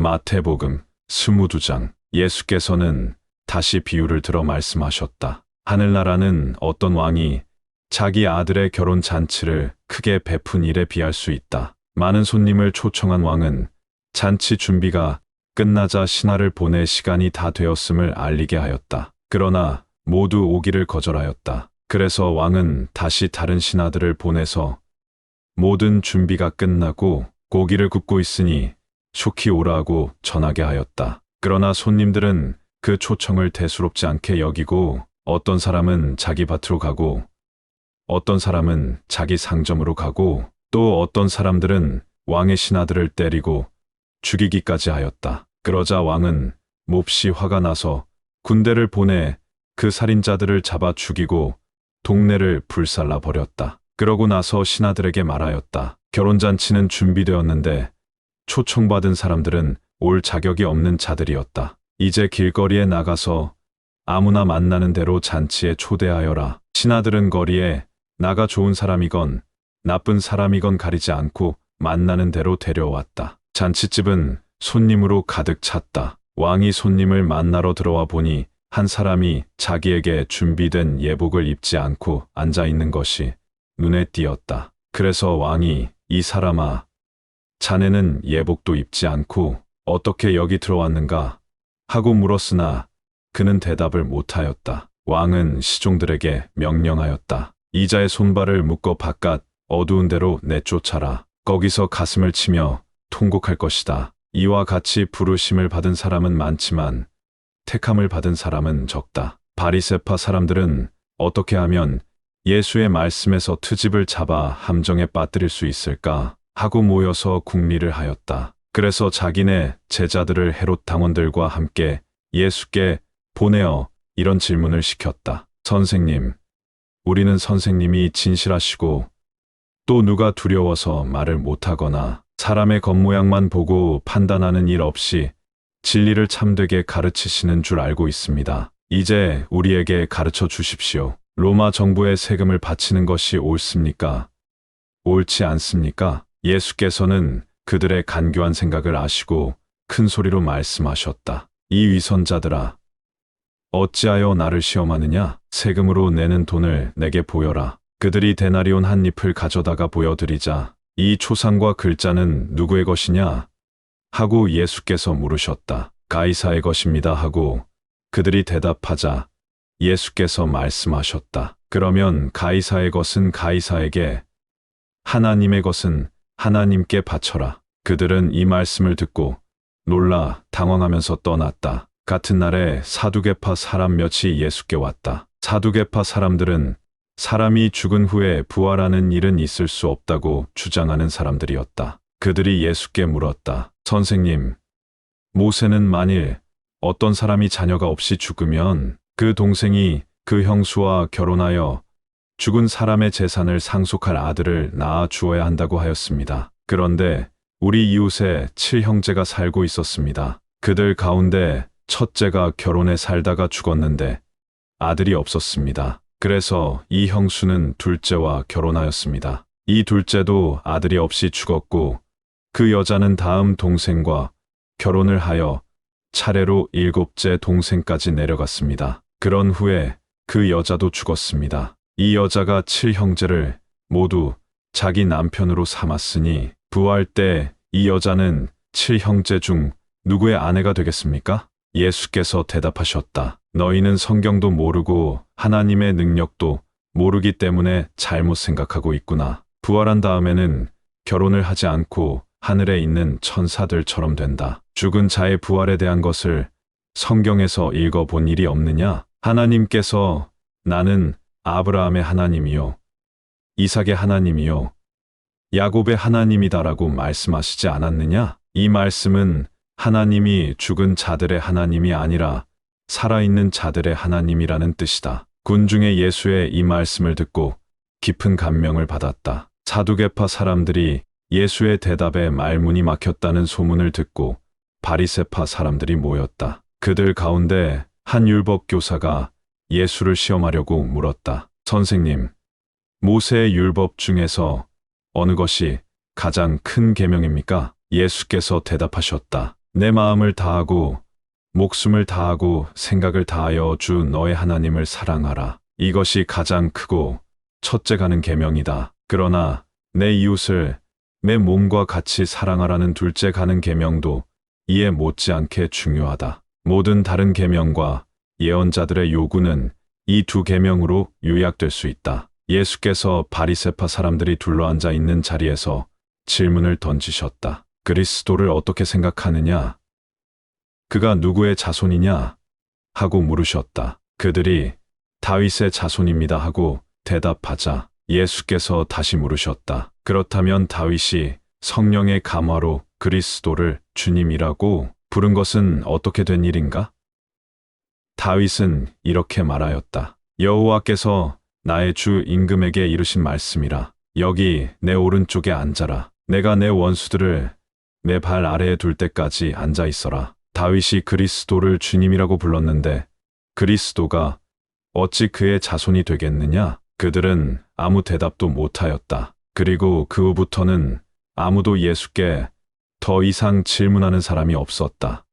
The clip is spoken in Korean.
마태복음 22장 예수께서는 다시 비유를 들어 말씀하셨다. 하늘나라는 어떤 왕이 자기 아들의 결혼 잔치를 크게 베푼 일에 비할 수 있다. 많은 손님을 초청한 왕은 잔치 준비가 끝나자 신하를 보내 시간이 다 되었음을 알리게 하였다. 그러나 모두 오기를 거절하였다. 그래서 왕은 다시 다른 신하들을 보내서 모든 준비가 끝나고 고기를 굽고 있으니 속히 오라고 전하게 하였다. 그러나 손님들은 그 초청을 대수롭지 않게 여기고 어떤 사람은 자기 밭으로 가고 어떤 사람은 자기 상점으로 가고 또 어떤 사람들은 왕의 신하들을 때리고 죽이기까지 하였다. 그러자 왕은 몹시 화가 나서 군대를 보내 그 살인자들을 잡아 죽이고 동네를 불살라 버렸다. 그러고 나서 신하들에게 말하였다. 결혼잔치는 준비되었는데 초청받은 사람들은 올 자격이 없는 자들이었다. 이제 길거리에 나가서 아무나 만나는 대로 잔치에 초대하여라. 신하들은 거리에 나가 좋은 사람이건 나쁜 사람이건 가리지 않고 만나는 대로 데려왔다. 잔치집은 손님으로 가득 찼다. 왕이 손님을 만나러 들어와 보니 한 사람이 자기에게 준비된 예복을 입지 않고 앉아 있는 것이 눈에 띄었다. 그래서 왕이 이 사람아, 자네는 예복도 입지 않고 어떻게 여기 들어왔는가? 하고 물었으나 그는 대답을 못하였다. 왕은 시종들에게 명령하였다. 이자의 손발을 묶어 바깥 어두운 데로 내쫓아라. 거기서 가슴을 치며 통곡할 것이다. 이와 같이 부르심을 받은 사람은 많지만 택함을 받은 사람은 적다. 바리세파 사람들은 어떻게 하면 예수의 말씀에서 트집을 잡아 함정에 빠뜨릴 수 있을까 하고 모여서 궁리를 하였다. 그래서 자기네 제자들을 헤롯 당원들과 함께 예수께 보내어 이런 질문을 시켰다. 선생님, 우리는 선생님이 진실하시고 또 누가 두려워서 말을 못하거나 사람의 겉모양만 보고 판단하는 일 없이 진리를 참되게 가르치시는 줄 알고 있습니다. 이제 우리에게 가르쳐 주십시오. 로마 정부에 세금을 바치는 것이 옳습니까? 옳지 않습니까? 예수께서는 그들의 간교한 생각을 아시고 큰 소리로 말씀하셨다. 이 위선자들아, 어찌하여 나를 시험하느냐? 세금으로 내는 돈을 내게 보여라. 그들이 데나리온 한 잎을 가져다가 보여드리자 이 초상과 글자는 누구의 것이냐? 하고 예수께서 물으셨다. 가이사의 것입니다 하고 그들이 대답하자 예수께서 말씀하셨다. 그러면 가이사의 것은 가이사에게 하나님의 것은 하나님께 바쳐라. 그들은 이 말씀을 듣고 놀라 당황하면서 떠났다. 같은 날에 사두개파 사람 몇이 예수께 왔다. 사두개파 사람들은 사람이 죽은 후에 부활하는 일은 있을 수 없다고 주장하는 사람들이었다. 그들이 예수께 물었다. 선생님, 모세는 만일 어떤 사람이 자녀가 없이 죽으면 그 동생이 그 형수와 결혼하여 죽은 사람의 재산을 상속할 아들을 낳아 주어야 한다고 하였습니다. 그런데 우리 이웃에 칠형제가 살고 있었습니다. 그들 가운데 첫째가 결혼해 살다가 죽었는데 아들이 없었습니다. 그래서 이 형수는 둘째와 결혼하였습니다. 이 둘째도 아들이 없이 죽었고 그 여자는 다음 동생과 결혼을 하여 차례로 일곱째 동생까지 내려갔습니다. 그런 후에 그 여자도 죽었습니다. 이 여자가 칠 형제를 모두 자기 남편으로 삼았으니 부활 때 이 여자는 칠 형제 중 누구의 아내가 되겠습니까? 예수께서 대답하셨다. 너희는 성경도 모르고 하나님의 능력도 모르기 때문에 잘못 생각하고 있구나. 부활한 다음에는 결혼을 하지 않고 하늘에 있는 천사들처럼 된다. 죽은 자의 부활에 대한 것을 성경에서 읽어본 일이 없느냐? 하나님께서 나는 아브라함의 하나님이요. 이삭의 하나님이요. 야곱의 하나님이다라고 말씀하시지 않았느냐? 이 말씀은 하나님이 죽은 자들의 하나님이 아니라 살아있는 자들의 하나님이라는 뜻이다. 군중의 예수의 이 말씀을 듣고 깊은 감명을 받았다. 사두개파 사람들이 예수의 대답에 말문이 막혔다는 소문을 듣고 바리세파 사람들이 모였다. 그들 가운데 한 율법 교사가 예수를 시험하려고 물었다. 선생님, 모세의 율법 중에서 어느 것이 가장 큰 계명입니까? 예수께서 대답하셨다. 내 마음을 다하고 목숨을 다하고 생각을 다하여 주 너의 하나님을 사랑하라. 이것이 가장 크고 첫째 가는 계명이다. 그러나 내 이웃을 내 몸과 같이 사랑하라는 둘째 가는 계명도 이에 못지않게 중요하다. 모든 다른 계명과 예언자들의 요구는 이 두 계명으로 요약될 수 있다. 예수께서 바리세파 사람들이 둘러앉아 있는 자리에서 질문을 던지셨다. 그리스도를 어떻게 생각하느냐? 그가 누구의 자손이냐? 하고 물으셨다. 그들이 다윗의 자손입니다 하고 대답하자 예수께서 다시 물으셨다. 그렇다면 다윗이 성령의 감화로 그리스도를 주님이라고 부른 것은 어떻게 된 일인가? 다윗은 이렇게 말하였다. 여호와께서 나의 주 임금에게 이르신 말씀이라. 여기 내 오른쪽에 앉아라. 내가 내 원수들을 내 발 아래에 둘 때까지 앉아 있어라. 다윗이 그리스도를 주님이라고 불렀는데 그리스도가 어찌 그의 자손이 되겠느냐? 그들은 아무 대답도 못하였다. 그리고 그 후부터는 아무도 예수께 더 이상 질문하는 사람이 없었다.